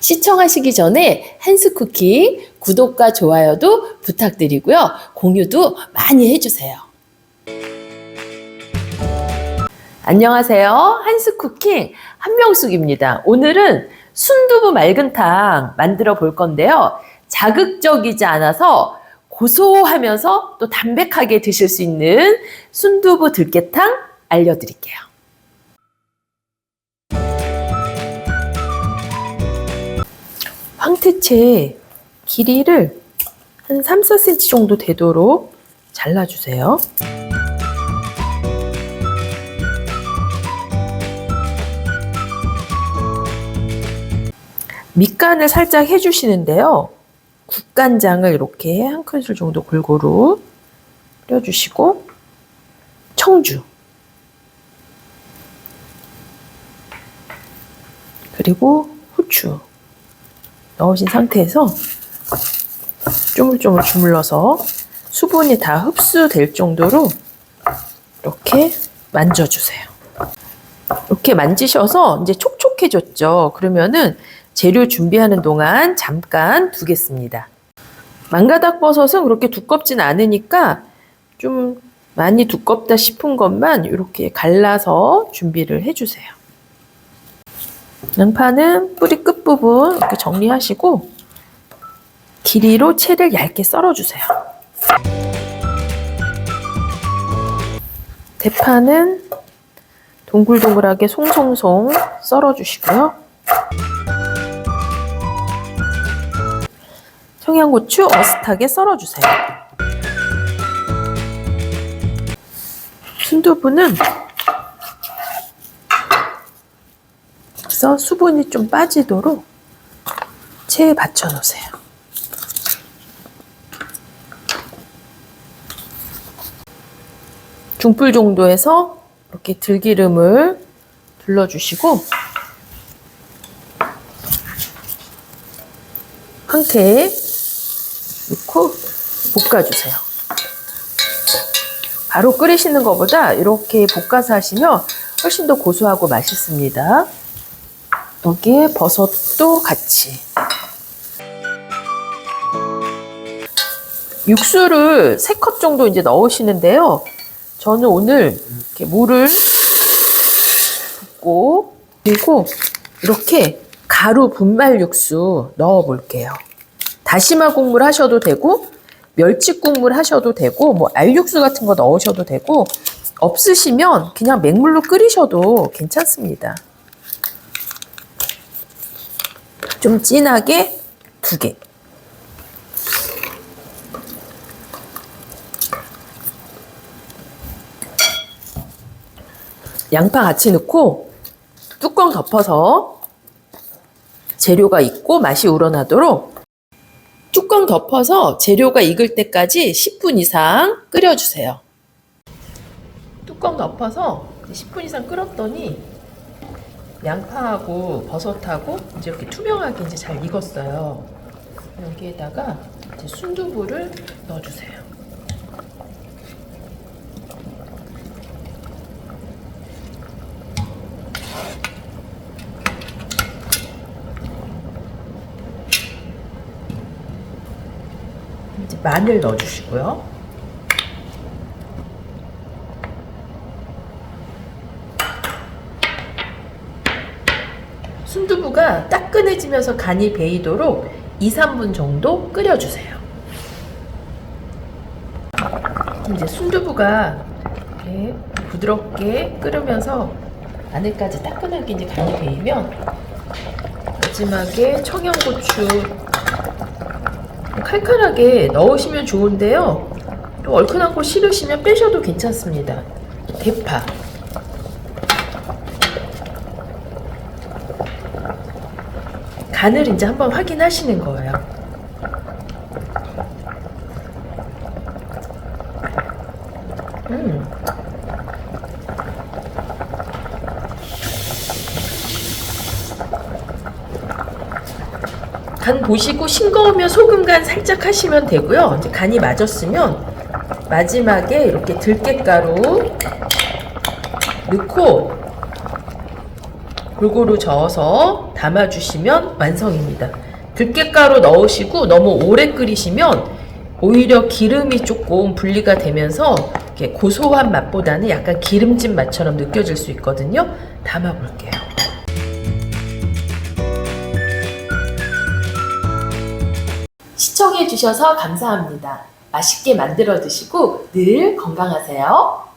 시청하시기 전에 한스쿠킹 구독과 좋아요도 부탁드리고요. 공유도 많이 해주세요. 안녕하세요. 한스쿠킹 한명숙입니다. 오늘은 순두부 맑은탕 만들어 볼 건데요. 자극적이지 않아서 고소하면서 또 담백하게 드실 수 있는 순두부 들깨탕 알려드릴게요. 황태채 길이를 한 3, 4cm 정도 되도록 잘라주세요. 밑간을 살짝 해주시는데요. 국간장을 이렇게 한 큰술 정도 골고루 뿌려주시고 청주 그리고 후추 넣으신 상태에서 쪼물쪼물 주물러서 수분이 다 흡수될 정도로 이렇게 만져주세요. 이렇게 만지셔서 이제 촉촉해졌죠. 그러면은 재료 준비하는 동안 잠깐 두겠습니다. 망가닥 버섯은 그렇게 두껍진 않으니까 좀 많이 두껍다 싶은 것만 이렇게 갈라서 준비를 해주세요. 양파는 뿌리 끝부분 이렇게 정리하시고 길이로 채를 얇게 썰어주세요. 대파는 동글동글하게 송송송 썰어주시고요. 청양고추 어슷하게 썰어주세요. 순두부는 그래서 수분이 좀 빠지도록 체에 받쳐 놓으세요. 중불 정도에서 이렇게 들기름을 둘러주시고 황태에 넣고 볶아주세요. 바로 끓이시는 것보다 이렇게 볶아서 하시면 훨씬 더 고소하고 맛있습니다. 여기에 버섯도 같이. 육수를 3컵 정도 이제 넣으시는데요. 저는 오늘 이렇게 물을 붓고 그리고 이렇게 가루 분말 육수 넣어 볼게요. 다시마 국물 하셔도 되고 멸치 국물 하셔도 되고 뭐 알육수 같은 거 넣으셔도 되고 없으시면 그냥 맹물로 끓이셔도 괜찮습니다. 좀 진하게 두 개. 양파 같이 넣고 뚜껑 덮어서 재료가 익고 맛이 우러나도록 뚜껑 덮어서 재료가 익을 때까지 10분 이상 끓여주세요. 뚜껑 덮어서 10분 이상 끓였더니 양파하고 버섯하고 이제 이렇게 투명하게 이제 잘 익었어요. 여기에다가 이제 순두부를 넣어주세요. 이제 마늘 넣어주시고요. 순두부가 따끈해지면서 간이 배이도록 2, 3분 정도 끓여주세요. 이제 순두부가 이렇게 부드럽게 끓으면서 안에까지 따끈하게 이제 간이 배이면 마지막에 청양고추 칼칼하게 넣으시면 좋은데요. 또 얼큰한 거 싫으시면 빼셔도 괜찮습니다. 대파. 간을 이제 한번 확인하시는 거예요. 음. 간 보시고 싱거우면 소금 간 살짝 하시면 되고요. 이제 간이 맞았으면 마지막에 이렇게 들깨가루 넣고 골고루 저어서 담아주시면 완성입니다. 들깨가루 넣으시고 너무 오래 끓이시면 오히려 기름이 조금 분리가 되면서 고소한 맛보다는 약간 기름진 맛처럼 느껴질 수 있거든요. 담아볼게요. 시청해주셔서 감사합니다. 맛있게 만들어 드시고 늘 건강하세요.